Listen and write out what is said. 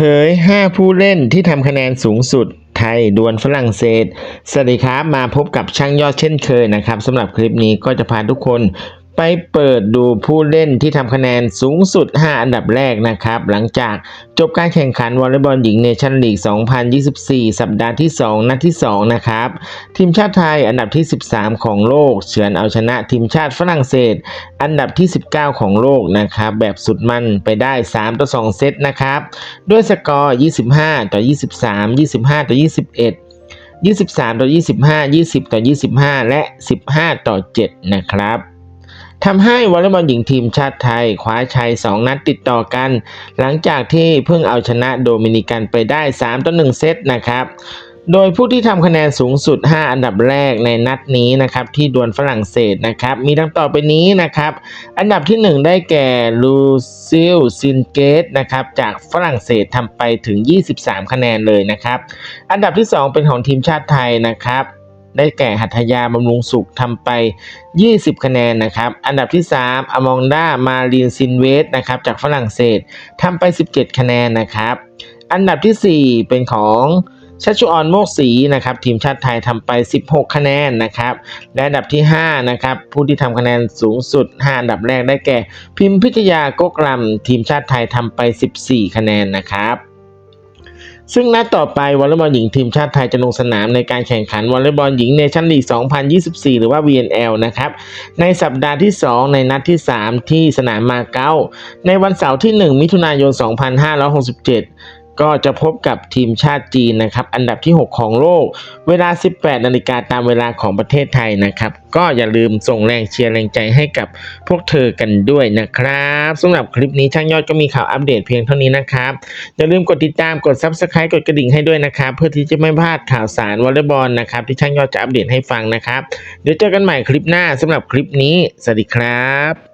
เผย 5 ผู้เล่นที่ทำคะแนนสูงสุดไทยดวลฝรั่งเศส สวัสดีครับ มาพบกับช่างยอดเช่นเคยนะครับสำหรับคลิปนี้ก็จะพาทุกคน ไปเปิดดูผู้เล่นที่ทำคะแนนสูงสุด 5 อันดับแรกนะครับ หลังจากจบการแข่งขันวอลเลย์บอลหญิงเนชั่นลีก 2024 สัปดาห์ที่ 2 นัดที่ 2 นะครับ ทีมชาติไทยอันดับที่ 13 ของโลก เฉือนเอาชนะทีมชาติฝรั่งเศส อันดับที่ 19 ของโลกนะครับ แบบสุดมันไปได้ 3 ต่อ 2 เซตนะครับ ด้วยสกอร์ 25 ต่อ 23 25 ต่อ 21 23 ต่อ 25 20 ต่อ 25 และ 15 ต่อ 7 นะครับ ทำให้วอลเลย์บอลหญิงทีมชาติไทยคว้าชัย 2 นัดติดต่อกัน หลังจากที่เพิ่งเอาชนะโดมินิกันไปได้ 3 ต่อ 1 เซตนะครับโดยผู้ที่ทำคะแนนสูงสุด 5 อันดับแรกในนัดนี้นะครับที่ดวลฝรั่งเศสนะครับ มีดังต่อไปนี้นะครับ อันดับที่ 1 ได้แก่ลูซิลซินเกตนะครับจากฝรั่งเศสทำไปถึง 23 คะแนนเลยนะครับ อันดับที่ 2 เป็นของทีมชาติไทยนะครับ ได้แก่หัตถยาบำรุงสุขทำไป 20 คะแนนนะครับ อันดับที่ 3 อมองดามารีนซินเวสนะครับจากฝรั่งเศสทำไป 17 คะแนนนะครับ อันดับทีสี่4 เป็นของชัชชุออนโมกศรีนะครับทีมชาติไทยทำไป 16 คะแนนนะครับและอันดับที่5นะครับผู้ที่ทำคะแนนสูงสุด 5 อันดับแรกได้แก่ พิมพิทยาโกกลำทีมชาติไทยทำไป 14 คะแนนนะครับ ซึ่งนัดต่อไปวอลเลย์บอลหญิงทีมชาติไทยจะลงสนามในการแข่งขันวอลเลย์บอลหญิงเนชั่นลีก 2024 หรือว่า VNL นะครับ ในสัปดาห์ที่ 2 ในนัดที่ 3 ที่สนามมาเก๊าในวันเสาร์ที่ 1 มิถุนายน 2567 ก็จะพบกับทีมชาติจีนนะครับ อันดับที่ 6 ของโลก เวลา 18 นาฬิกาตามเวลาของประเทศไทยนะครับ ก็อย่าลืมส่งแรงเชียร์แรงใจให้กับพวกเธอกันด้วยนะครับสำหรับคลิปนี้ช่างยอดก็มีข่าวอัปเดตเพียงเท่านี้นะครับ อย่าลืมกดติดตามกด Subscribe กดกระดิ่งให้ด้วยนะครับ เพื่อที่จะไม่พลาดข่าวสารวอลเลย์บอลนะครับที่ช่างยอดจะอัปเดตให้ฟังนะครับ เดี๋ยวเจอกันใหม่คลิปหน้าสำหรับคลิปนี้ สวัสดีครับ